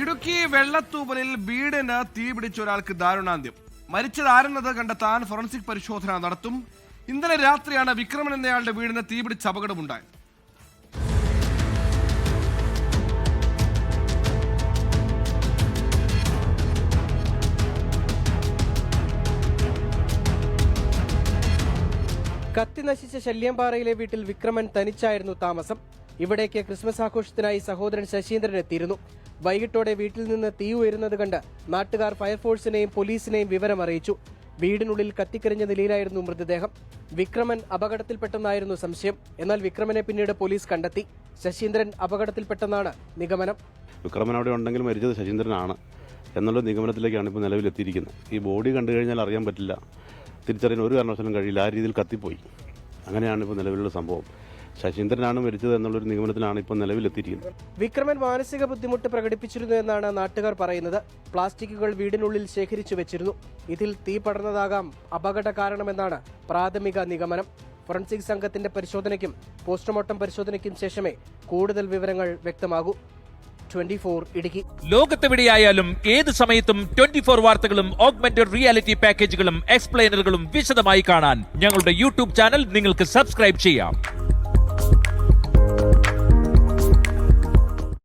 ഇടുക്കി വെള്ളത്തൂവലിൽ വീടിന് തീപിടിച്ച ഒരാൾക്ക് ദാരുണാന്ത്യം. മരിച്ചതാരെന്നത് കണ്ടെത്താൻ ഫോറൻസിക് പരിശോധന നടത്തും. ഇന്നലെ രാത്രിയാണ് വിക്രമൻ എന്നയാളുടെ വീടിന് തീപിടിച്ച അപകടമുണ്ടായത്. കത്തി നശിച്ച ശല്യംപാറയിലെ വീട്ടിൽ വിക്രമൻ തനിച്ചായിരുന്നു താമസം. ഇവിടേക്ക് ക്രിസ്മസ് ആഘോഷത്തിനായി സഹോദരൻ ശശീന്ദ്രൻ എത്തിയിരുന്നു. വൈകിട്ടോടെ വീട്ടിൽ നിന്ന് തീ ഉയരുന്നത് കണ്ട് നാട്ടുകാർ ഫയർഫോഴ്സിനെയും പോലീസിനെയും വിവരം അറിയിച്ചു വീടിനുള്ളിൽ കത്തിക്കരിഞ്ഞ നിലയിലായിരുന്നു മൃതദേഹം. വിക്രമൻ അപകടത്തിൽപ്പെട്ടെന്നായിരുന്നു സംശയം. എന്നാൽ വിക്രമനെ പിന്നീട് പോലീസ് കണ്ടെത്തി. ശശീന്ദ്രൻ അപകടത്തിൽപ്പെട്ടെന്നാണ് നിഗമനം. വിക്രമൻ അവിടെ ഉണ്ടെങ്കിൽ മരിച്ചത് ശശീന്ദ്രനാണ്. എന്നുള്ള നിഗമനത്തിലേക്കാണ് ഇപ്പോൾ നിലവിലെത്തിയിരിക്കുന്നത്. ഈ ബോഡി കണ്ടു കഴിഞ്ഞാൽ അറിയാൻ പറ്റില്ല. തിരിച്ചറിയാൻ ഒരു കാരണവശാലും കഴിയില്ല. ആ രീതിയിൽ കത്തിപ്പോയി. അങ്ങനെയാണ് ഇപ്പോൾ നിലവിലുള്ള സംഭവം. ശശീന്ദ്രനാണ് മരിച്ചത് എന്നുള്ളൊരു നിഗമനത്തിലാണ് ഇപ്പോൾ നിലവിലെത്തിയിരിക്കുന്നത്. വിക്രമൻ മാനസിക ബുദ്ധിമുട്ട് പ്രകടിപ്പിച്ചിരുന്നു എന്നാണ് നാട്ടുകാർ പറയുന്നത്. പ്ലാസ്റ്റിക്കുകൾ വീടിനുള്ളിൽ ശേഖരിച്ചു വെച്ചിരുന്നു. ഇതിൽ തീ പടർന്നതാകാം അപകട കാരണമെന്നാണ് പ്രാഥമിക നിഗമനം. ഫോറൻസിക് സംഘത്തിന്റെ പരിശോധനയ്ക്കും പോസ്റ്റ്മോർട്ടം പരിശോധനയ്ക്കും ശേഷമേ കൂടുതൽ വിവരങ്ങൾ വ്യക്തമാകൂ. ട്വന്റി ഇടുക്കി. ലോകത്തെവിടെയായാലും ഏത് സമയത്തും ട്വന്റി ഫോർ വാർത്തകളും ഓഗ്മെന്റഡ് റിയാലിറ്റി പാക്കേജുകളും എക്സ്പ്ലെയിനറുകളും വിശദമായി കാണാൻ ഞങ്ങളുടെ യൂട്യൂബ് ചാനൽ നിങ്ങൾക്ക് സബ്സ്ക്രൈബ് ചെയ്യാം.